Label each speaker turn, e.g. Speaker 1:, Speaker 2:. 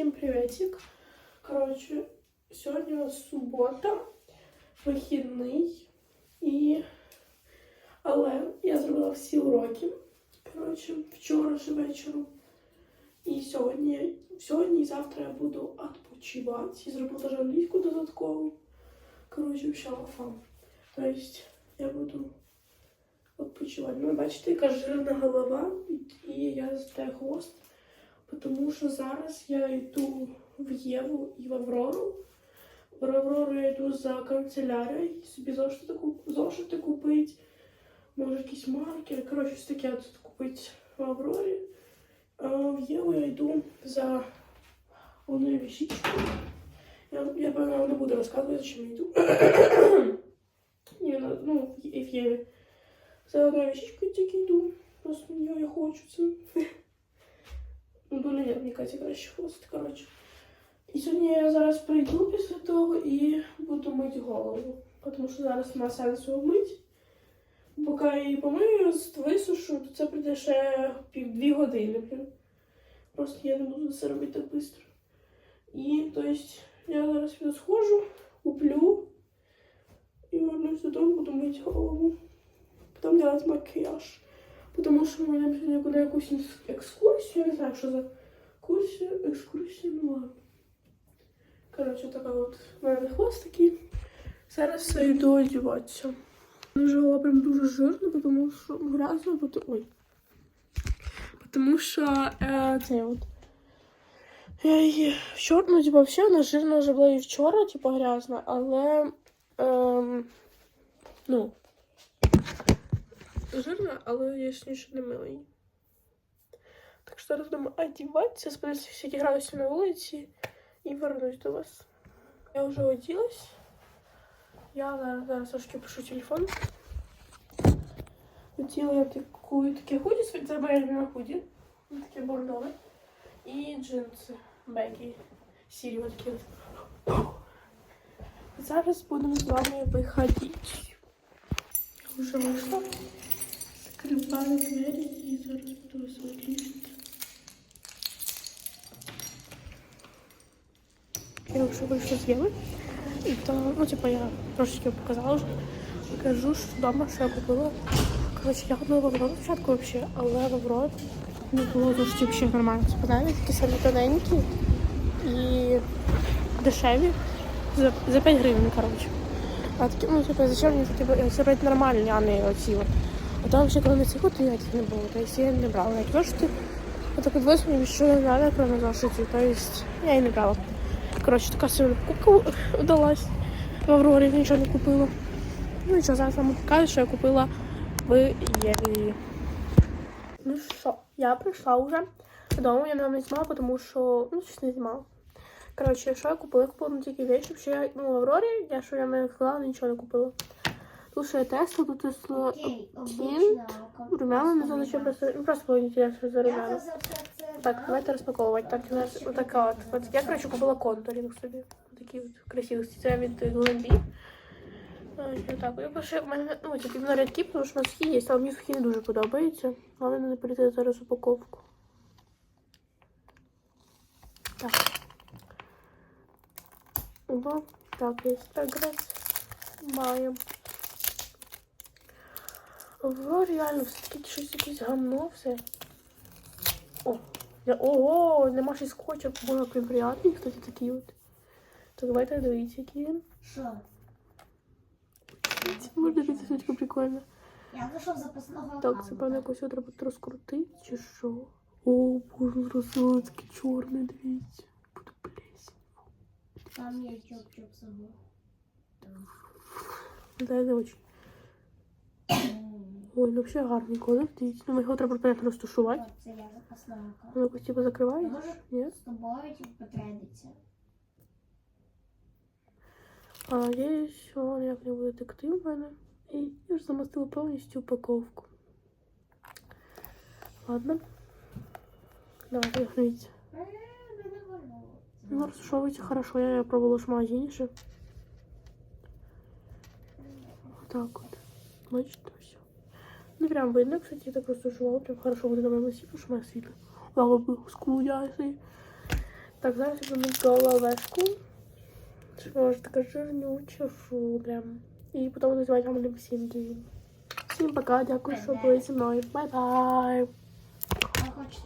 Speaker 1: Всім привітик. Коротше, сьогодні у нас субота, вихідний. І... Але я зробила всі уроки. Коротше, вчора ж вечором. І сьогодні, сьогодні і завтра я буду відпочивати. І зробила даже англійську додаткову. Коротше, вся лафа. Тобто я буду відпочивати. Ну, бачите, яка жирна голова, і я застаю хвост. Тому що зараз я йду в Єву і в Аврору. В Аврору я йду за канцелярією, собі зошити, зошити купити, може якісь маркери. Коротше, щось таке тут купити в Аврорі. А в Єву я йду за одною вещичкою. Я, я певно, не буду розказувати, чим я йду. Ні, ну, ну, в Єві. За одною вещичкою тільки йду. Просто я, я хочу це. До не мені хвост, коротше. І сьогодні я зараз прийду після того і буду мити голову. Тому що зараз нема сенсу мити. Поки я її помию, висушу, то це прийде ще пів дві години. Просто я не буду це робити так швидко. І тобто я зараз піду схожу, куплю і вернусь додому, буду мити голову. Потім робити макіяж. Тому що ми йдемо сьогодні куди якусь екскурсію, що за екскурсія, екскурсія, ну ладно. Коротше, така от мене хвост такий. Зараз я йду одягатися. Дуже голова прям дуже жирна, тому що грязно, бо ой. Тому що е, це от. Я її вчора, ну, типа, взагалі вона жирна вже була і вчора, типа грязна, але. ем, ну, жирна, але я ще ще не мила її. Так що зараз будемо одіватися, сподіваюся, всякі градуси на вулиці і вернусь до вас. Я вже оділась. Я зараз, зараз трошки пишу телефон. Хотіла я таку, таке худі, це моя любима худі. Таке бордове. І джинси бегі. Сірі ось такі. от. Зараз будемо з вами виходити. Вже вийшла. Закриваю двері і зараз буду Я вже вийшла з Єви. І то, ну, типу, я трошечки показала вже. Покажу, що вдома, що я купила. Коротше, я ходила в Аврору спочатку взагалі, але в Аврору не було дуже взагалі нормально. Типу, навіть такі самі тоненькі і дешеві. За, за 5 гривень, коротше. А такі, ну, типу, зачем мені такі це брати нормальні, а не оці от. А там ще на ці от я не було, то есть я не брала. Я кажу, що ти отак от восьми нічого не треба, кроме зашиті, то есть я її не брала. Коротше, така собі покупка вдалась. В Аврорі нічого не купила. Ну нічого, зараз вам покажу, що я купила в Єві. Ну що, я прийшла вже додому, я не знімала, тому що ну щось не знімала. Коротше, що я купила? Я купила ну, тільки вещи. Ще я, ну, в Аврорі, я що я не сказала, нічого не купила. Тут ще я тестила, тут
Speaker 2: Окей,
Speaker 1: тінт, румяна, не знаю, що просто, ну, просто було інтересно за румяна.
Speaker 2: Так,
Speaker 1: давайте розпаковувати. Так, у нас отака от. Я, коротше, купила контуринг собі. Такі от красивості. Це від Глембі. Так, я перше, в мене, ну, тільки на рядки, тому що нас є, але мені сухі не дуже подобається. Головне не політи зараз упаковку. Так. Ого, так, є прогрес. Маємо. Ого, реально, все-таки щось якесь гамно все. О, ого, нема ще скотча, боже, прям приятний, кстати, такий от. То давайте дивіться, який він.
Speaker 2: Що?
Speaker 1: Дивіться, все таке прикольно.
Speaker 2: Я зайшов запасного
Speaker 1: Так, це певно якось треба розкрутити, чи що? О, боже, такий чорний, дивіться. Буде плесень.
Speaker 2: Там є чоп-чоп собою.
Speaker 1: Дай не очі. Ой, ну взагалі гарний колір, дивіться. Ну, його треба понятно розташувати.
Speaker 2: Це я запасного
Speaker 1: Воно якось типу закриває?
Speaker 2: Може
Speaker 1: Ні?
Speaker 2: з тобою потребиться.
Speaker 1: А надіюсь, що ніяк не буде текти в мене. І я ж замостила повністю упаковку. Ладно. Давайте дивіться.
Speaker 2: Е.
Speaker 1: Ну, розташовується хорошо, я її пробувала ж в магазині ще. Отак от. Бачите, все. Не прям видно, кстати, я так розташувала, прям хорошо буде на моєму світлу, що моя світла. Лава би ясний. Так, зараз я буду зробила. Що вона ж така жирнюча, фу, прям. І потім називати вам ліпсінки. Всім пока, дякую, що були зі мною. Бай-бай!